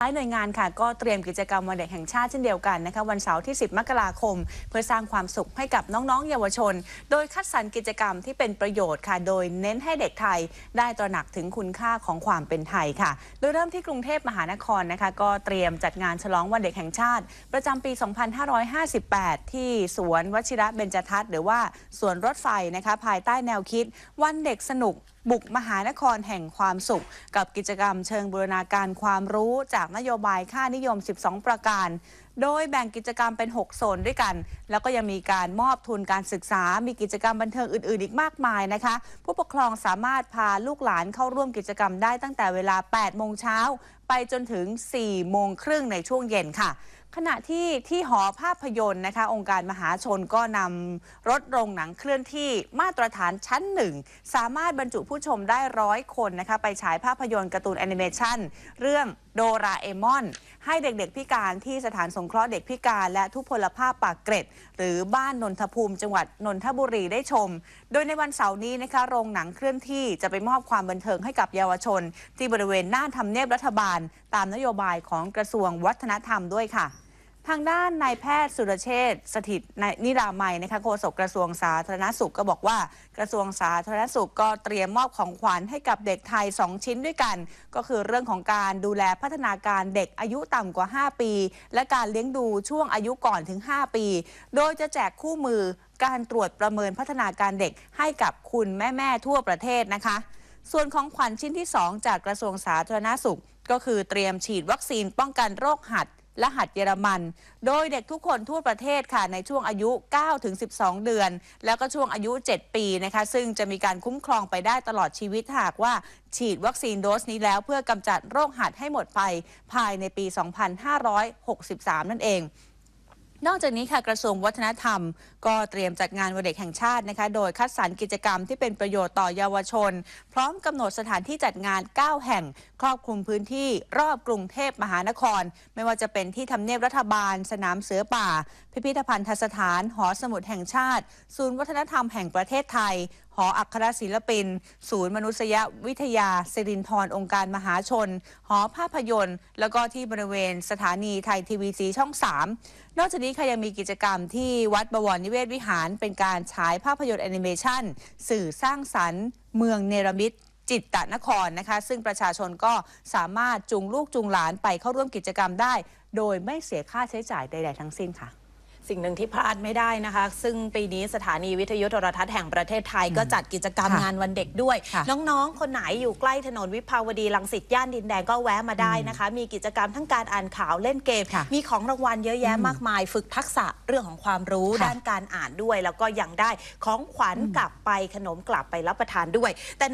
หลายหน่วยงานค่ะก็เตรียมกิจกรรมวันเด็กแห่งชาติเช่นเดียวกันนะคะวันเสาร์ที่ 10 มกราคม เพื่อสร้างความสุขให้กับน้องๆ เยาวชน โดยคัดสรรกิจกรรมที่เป็นประโยชน์ค่ะ โดยเน้นให้เด็กไทยได้ตระหนักถึงคุณค่าของความเป็นไทยค่ะ โดยเริ่มที่กรุงเทพมหานครนะคะก็เตรียมจัดงานฉลองวันเด็กแห่งชาติ ประจำปี 2558 ที่สวนวชิระเบญจทัศน์หรือว่าสวนรถไฟนะคะภายใต้แนวคิด วันเด็กสนุก บุกมหานครแห่งความสุข กับกิจกรรมเชิงบูรณาการความรู้จากนโยบายค่านิยม 12 ประการ โดยแบ่งกิจกรรมเป็น 6 โซนด้วยกัน แล้วก็ยังมีการมอบทุนการศึกษา มีกิจกรรมบันเทิงอื่น ๆ อีกมากมายนะคะ ผู้ปกครองสามารถพาลูกหลานเข้าร่วมกิจกรรมได้ตั้งแต่เวลา 8 โมงเช้า ไปจนถึง 4 โมงครึ่งในช่วงเย็นค่ะ ขณะที่ที่หอภาพยนตร์นะคะ องค์การมหาชนก็นำรถโรงหนังเคลื่อนที่มาตรฐานชั้นหนึ่งสามารถบรรจุผู้ชมได้ร้อยคนนะคะ ไปฉายภาพยนตร์การ์ตูนแอนิเมชันเรื่องโดราเอมอน ให้เด็กๆพิการที่สถานสงเคราะห์เด็กพิการและทุพพลภาพปากเกร็ด หรือบ้านนนทภูมิ จังหวัดนนทบุรีได้ชม โดยในวันเสาร์นี้นะคะโรงหนังเคลื่อนที่จะไปมอบความบันเทิงให้กับเยาวชน ที่บริเวณหน้าทำเนียบรัฐบาล ตามนโยบายของกระทรวงวัฒนธรรมด้วยค่ะ ทางด้านนายแพทย์สุรเชษฐ์สถิตนิรามัยนะคะโฆษกกระทรวงสาธารณสุขก็บอกว่ากระทรวงสาธารณสุขก็เตรียมมอบของขวัญให้กับเด็กไทย 2 ชิ้นด้วยกัน ก็คือเรื่องของการดูแลพัฒนาการเด็กอายุต่ำกว่า 5 ปี และการเลี้ยงดูช่วงอายุก่อนถึง 5 ปี โดยจะแจกคู่มือการตรวจประเมินพัฒนาการเด็กให้กับคุณแม่ๆทั่วประเทศนะคะ ส่วนของขวัญชิ้นที่ 2 จากกระทรวงสาธารณสุข ก็คือเตรียมฉีดวัคซีนป้องกันโรคหัด และหัดเยอรมัน โดยเด็กทุกคนทั่วประเทศค่ะในช่วงอายุ9ถึง12 เดือน แล้วก็ช่วงอายุ 7 ปีนะคะ ซึ่งจะมีการคุ้มครองไปได้ตลอดชีวิตหากว่า ฉีดวัคซีนโดสนี้แล้วเพื่อกำจัดโรคหัดให้หมดไปภายในปี 2563 นั่นเอง นอกจากนี้ค่ะกระทรวงวัฒนธรรม ก็เตรียมจัดงานวันเด็กแห่งชาตินะคะ โดยคัดสรรกิจกรรมที่เป็นประโยชน์ต่อเยาวชน พร้อมกำหนดสถานที่จัดงาน 9 แห่ง ครอบคลุมพื้นที่รอบกรุงเทพมหานคร ไม่ว่าจะเป็นที่ทำเนียบรัฐบาล สนามเสือป่า พิพิธภัณฑสถาน หอสมุดแห่งชาติ ศูนย์วัฒนธรรมแห่งประเทศไทย หออัครศิลปิน ศูนย์มนุษยวิทยาสิรินทรองค์การมหาชน หอภาพยนตร์ แล้วก็ที่บริเวณสถานีไทยทีวีสีช่อง 3 นอกจากนี้ค่ะยังมีกิจกรรมที่วัดบวรนิเวศวิหาร เป็นการฉายภาพยนตร์แอนิเมชันสื่อสร้างสรรค์ เมืองเนรมิตจิตตนครนะคะ ซึ่งประชาชนก็สามารถจูงลูกจูงหลานไปเข้าร่วมกิจกรรมได้ โดยไม่เสียค่าใช้จ่ายใด ๆ ทั้งสิ้นค่ะ สิ่งหนึ่งที่พลาดไม่ได้นะคะ ซึ่งปีนี้สถานีวิทยุโทรทัศน์แห่งประเทศไทยก็จัดกิจกรรมค่ะงานวันเด็กด้วย ค่ะน้องๆ คนไหนอยู่ใกล้ถนนวิภาวดีรังสิตย่านดินแดงก็แวะมาได้นะคะ มีกิจกรรมทั้งการอ่านข่าวเล่นเกม ค่ะมีของรางวัลเยอะแยะอืมมากมาย ฝึกทักษะเรื่องของความรู้ค่ะ ด้านการอ่านด้วย แล้วก็ยังได้ของขวัญกลับไปขนมกลับไปรับประทานด้วยแต่